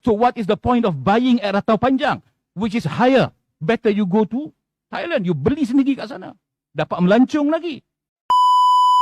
So what is the point of buying at Ratau Panjang, which is higher? Better you go to Thailand. You beli sendiri kat sana. Dapat melancong lagi.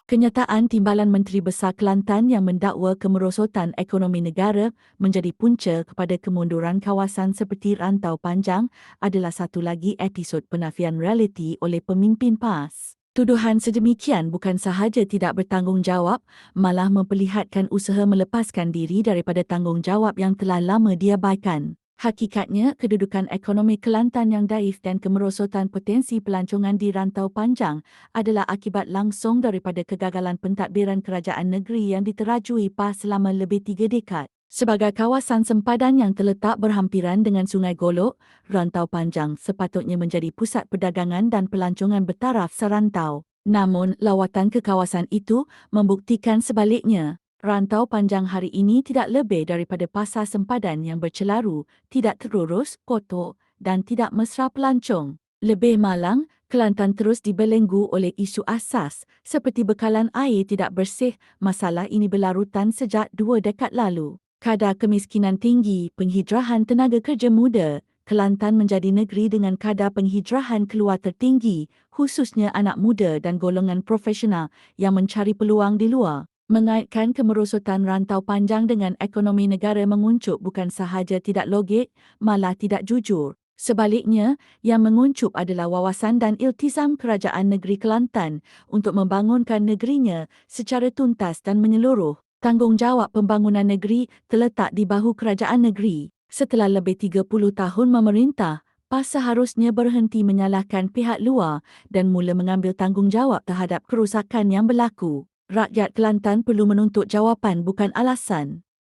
Kenyataan Timbalan Menteri Besar Kelantan yang mendakwa kemerosotan ekonomi negara menjadi punca kepada kemunduran kawasan seperti Rantau Panjang adalah satu lagi episod penafian realiti oleh pemimpin PAS. Tuduhan sedemikian bukan sahaja tidak bertanggungjawab, malah memperlihatkan usaha melepaskan diri daripada tanggungjawab yang telah lama diabaikan. Hakikatnya, kedudukan ekonomi Kelantan yang daif dan kemerosotan potensi pelancongan di rantau panjang adalah akibat langsung daripada kegagalan pentadbiran kerajaan negeri yang diterajui PAS selama lebih tiga dekad. Sebagai kawasan sempadan yang terletak berhampiran dengan Sungai Golok, Rantau Panjang sepatutnya menjadi pusat perdagangan dan pelancongan bertaraf serantau. Namun, lawatan ke kawasan itu membuktikan sebaliknya. Rantau panjang hari ini tidak lebih daripada pasar sempadan yang bercelaru, tidak terurus, kotor dan tidak mesra pelancong. Lebih malang, Kelantan terus dibelenggu oleh isu asas seperti bekalan air tidak bersih. Masalah ini berlarutan sejak dua dekad lalu. Kadar kemiskinan tinggi, penghijrahan tenaga kerja muda, Kelantan menjadi negeri dengan kadar penghijrahan keluar tertinggi, khususnya anak muda dan golongan profesional yang mencari peluang di luar. Mengaitkan kemerosotan rantau panjang dengan ekonomi negara menguncup bukan sahaja tidak logik, malah tidak jujur. Sebaliknya, yang menguncup adalah wawasan dan iltizam kerajaan negeri Kelantan untuk membangunkan negerinya secara tuntas dan menyeluruh. Tanggungjawab pembangunan negeri terletak di bahu kerajaan negeri. Setelah lebih 30 tahun memerintah, PAS seharusnya berhenti menyalahkan pihak luar dan mula mengambil tanggungjawab terhadap kerusakan yang berlaku. Rakyat Kelantan perlu menuntut jawapan bukan alasan.